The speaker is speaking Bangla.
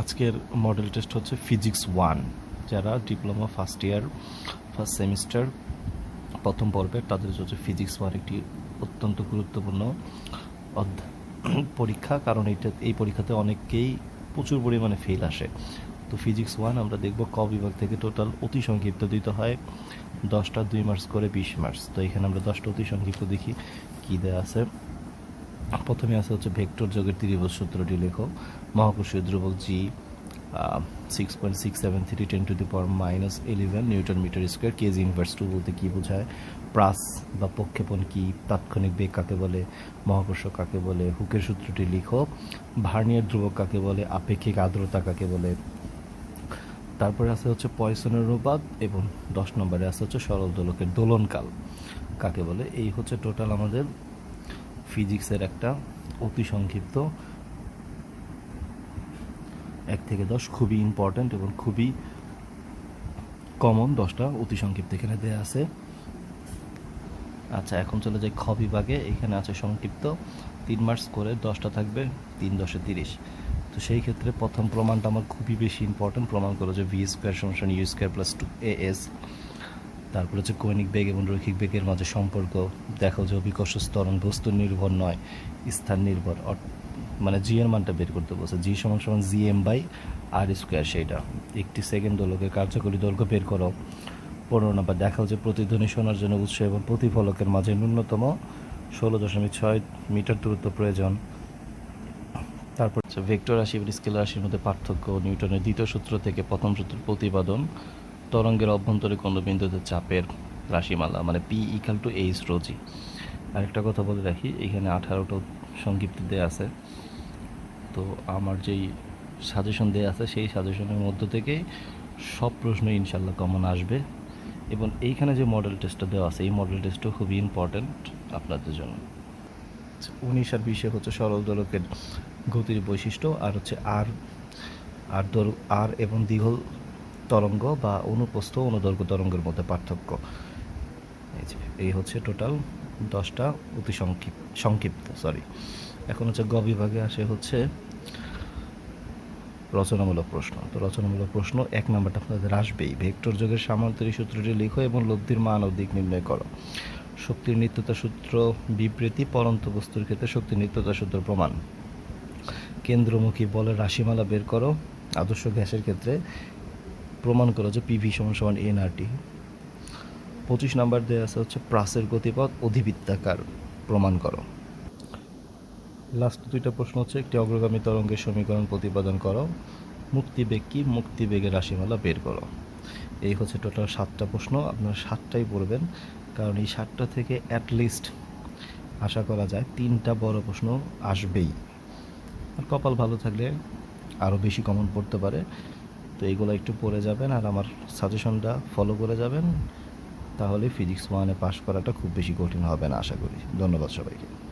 আজকের মডেল টেস্ট হচ্ছে ফিজিক্স ওয়ান যারা diploma first year first semester প্রথম পর্বের, তাদের হচ্ছে ফিজিক্স ওয়ান একটি অত্যন্ত গুরুত্বপূর্ণ পরীক্ষা, কারণ এইটা, এই পরীক্ষাতে অনেককেই প্রচুর পরিমাণে ফেল আসে। তো ফিজিক্স ওয়ান আমরা দেখব ক বিভাগ থেকে টোটাল অতি সংক্ষিপ্ত দিতে হয়, দশটা দুই মার্কস করে বিশ মার্কস তো এখানে আমরা দশটা অতি সংক্ষিপ্ত দেখি, কী দেওয়া আছে। প্রথমে আছে হচ্ছে ভেক্টর যোগের ত্রিভুজ সূত্রটি লেখো। মহাকর্ষীয় ধ্রুবক G six point six seven three ten to the power minus eleven newton metre square KG inverse two বলতে কী বোঝায়? প্রাস বা প্রক্ষেপণ কি? তাৎক্ষণিক বেগ কাকে বলে? মহাকর্ষ কাকে বলে? হুকের সূত্রটি লিখো। ভার্নিয়ার ধ্রুবক কাকে বলে? আপেক্ষিক আর্দ্রতা কাকে বলে? তারপরে আছে হচ্ছে পয়সনের অনুপাত এবং দশ নম্বরে আছে হচ্ছে সরল দোলকের দোলনকাল কাকে বলে? এই হচ্ছে টোটাল আমাদের ফিজিক্সের একটা অতি সংক্ষিপ্ত এক থেকে দশ, খুবই ইম্পর্ট্যান্ট এবং খুবই কমন দশটা অতি সংক্ষিপ্ত এখানে দেয়া আছে। আচ্ছা এখন চলে যাই খ বিভাগে। এখানে আছে সংক্ষিপ্ত। তিন মার্কস করে দশটা থাকবে, তিন দশে তিরিশ। তো সেই ক্ষেত্রে প্রথম প্রমাণটা আমার খুবই বেশি ইম্পর্ট্যান্ট প্রমাণ করো যে ভি স্কোয়ার সমস্যা U square plus two A S তারপর হচ্ছে কৌণিক বেগ এবং রৈখিক বেগের মাঝে সম্পর্ক দেখো যে অভিকর্ষ স্তরণ বস্তু নির্ভর নয়, স্থান নির্ভর। মানে জি এর মানটা বের করতে বলছে। জি সমান সমান G M by R square সেইটা একটি সেকেন্ড দোলকের কার্যকরী দৈর্ঘ্য বের করো। পনেরো নম্বর, দেখাও যে প্রতিধ্বনি শোনার জন্য উৎস এবং প্রতিফলকের মাঝে ন্যূনতম ষোলো দশমিক ছয় মিটার দূরত্ব প্রয়োজন। তারপর হচ্ছে ভেক্টর রাশি এবং স্কেলার রাশির মধ্যে পার্থক্য। নিউটনের দ্বিতীয় সূত্র থেকে প্রথম সূত্রের প্রতিপাদন। তরঙ্গের অভ্যন্তরে কোনো বিন্দুতে চাপের রাশিমালা মানে P equal to H rho g আরেকটা কথা বলে রাখি, এখানে আঠারোটা সংক্ষিপ্ত দেয়া আছে। তো আমার যেই সাজেশন দেয়া আছে, সেই সাজেশনের মধ্য থেকে সব প্রশ্ন ইনশাল্লাহ কমন আসবে। এবং এইখানে যে মডেল টেস্টটা দেওয়া আছে, এই মডেল টেস্টটা খুবই ইম্পর্ট্যান্ট আপনাদের জন্য। উনিশ আর বিশে হচ্ছে সরল দোলকের গতির বৈশিষ্ট্য, আর হচ্ছে আর আর দোল আর এবং দীঘল তরঙ্গ বা অনুপ্রস্থ অনুদৈর্ঘ্য তরঙ্গের মধ্যে পার্থক্য। এই যে, এই হচ্ছে টোটাল দশটা অতি সংক্ষিপ্ত সংক্ষিপ্ত সরি এখন হচ্ছে গ বিভাগে আসে হচ্ছে রচনামূলক প্রশ্ন। তো রচনামূলক প্রশ্ন, এক নাম্বারটা আপনাদের আসবেই। ভেক্টর যোগের সামান্তরিক সূত্রটি লিখো এবং লব্ধির মান ও দিক নির্ণয় করো। শক্তির নিত্যতা সূত্র বিবৃতি, পরন্ত বস্তুর ক্ষেত্রে শক্তির নিত্যতা সূত্র প্রমাণ। কেন্দ্রমুখী বলের রাশিমালা বের করো। আদর্শ গ্যাসের ক্ষেত্রে প্রমাণ করো যে পিভি সমান সমান এনআরটি পঁচিশ নাম্বার দেওয়া আছে হচ্ছে প্রাসের গতিপথ অধিবৃত্তাকার। প্রমাণ করো। লাস্ট দুইটা প্রশ্ন হচ্ছে, একটি অগ্রগামী তরঙ্গের সমীকরণ প্রতিপাদন করো। মুক্তিবেগ কি? মুক্তিবেগের রাশিমালা বের করো। এই হচ্ছে টোটাল সাতটা প্রশ্ন, আপনারা সাতটাই পড়বেন, কারণ এই সাতটা থেকে অ্যাটলিস্ট আশা করা যায় তিনটা বড় প্রশ্ন আসবেই। আর কপাল ভালো থাকলে আরও বেশি কমন পড়তে পারে। তো এগুলো একটু পড়ে যাবেন আর আমার সাজেশনটা ফলো করে যাবেন। তাহলে ফিজিক্স ওয়ানে পাশ করাটা খুব বেশি কঠিন হবে না, আশা করি। ধন্যবাদ সবাইকে।